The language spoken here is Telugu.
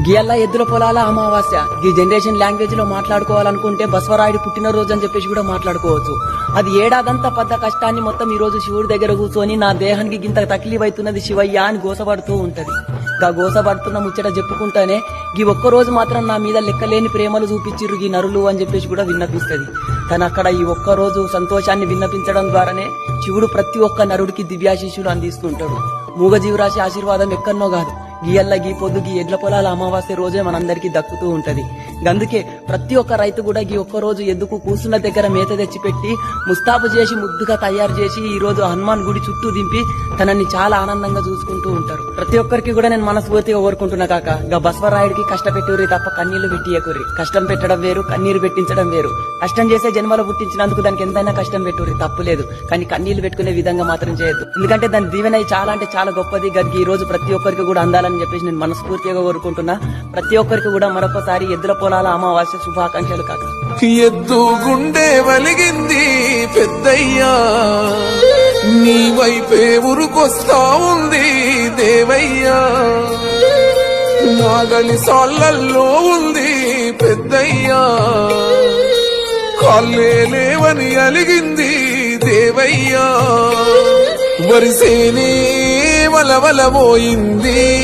గియల్లా ఎద్దుల పొలాల అమావాస్య. ఈ జనరేషన్ లాంగ్వేజ్లో మాట్లాడుకోవాలనుకుంటే బసవరాయుడు పుట్టినరోజు అని చెప్పేసి కూడా మాట్లాడుకోవచ్చు. అది ఏడాదంతా పడ్డ కష్టాన్ని మొత్తం ఈ రోజు శివుడి దగ్గర కూర్చొని నా దేహానికి గింత తక్లీఫ్ అవుతున్నది శివయ్య అని గోసపడుతూ ఉంటది. గా గోసపడుతున్న ముచ్చట చెప్పుకుంటానే ఈ ఒక్క రోజు మాత్రం నా మీద లెక్కలేని ప్రేమలు చూపించిర్రు ఈ నరులు అని చెప్పేసి కూడా విన్నపిస్తుంది. తను అక్కడ ఈ ఒక్క రోజు సంతోషాన్ని విన్నపించడం ద్వారానే శివుడు ప్రతి ఒక్క నరుడికి దివ్యాశీషులు అందిస్తుంటాడు. మూగజీవరాశి ఆశీర్వాదం ఎక్కడనో కాదు. గీయల్ల గీ పొద్దు గీ ఎడ్ల పొలాల అమావాస్య రోజే మనందరికీ దక్కుతూ ఉంటది. అందుకే ప్రతి ఒక్క రైతు కూడా ఈ ఒక్క రోజు ఎద్దుకు కూసున్న దగ్గర మేత తెచ్చిపెట్టి ముస్తాబు చేసి ముద్దుగా తయారు చేసి ఈ రోజు హనుమాన్ గుడి చుట్టూ దింపి తనని చాలా ఆనందంగా చూసుకుంటూ ఉంటారు. ప్రతి ఒక్కరికి కూడా నేను మనస్ఫూర్తిగా కోరుకుంటున్నా కాక గా బస్వరాయుడికి కష్టపెట్టుర్రి తప్ప కన్నీళ్ళు పెట్టియకుర్రి. కష్టం పెట్టడం వేరు కన్నీరు పెట్టించడం వేరు. కష్టం చేసే జన్మలో పుట్టించినందుకు దానికి ఎంతైనా కష్టం పెట్టుర్రి తప్పు లేదు. కానీ కన్నీళ్ళు పెట్టుకునే విధంగా మాత్రం చేయొద్దు. ఎందుకంటే దాని దీవెన చాలా అంటే చాలా గొప్పది. గదికి ఈ రోజు ప్రతి ఒక్కరికి కూడా అందాలని చెప్పేసి నేను మనస్ఫూర్తిగా కోరుకుంటున్నా. ప్రతి ఒక్కరికి కూడా మరొకసారి ఎద్దుల పొలాల అమావాస్య శుభాకాంక్షలు కాక. ఎద్దు గుండె వలిగింది పెద్దయ్యా. నీ వైపే ఉరుకొస్తా ఉంది దేవయ్యా. నాగలి సాళ్ళల్లో ఉంది పెద్దయ్యా. కాళ్ళే లేవని అలిగింది దేవయ్యా. వరిసేనే వలవలబోయింది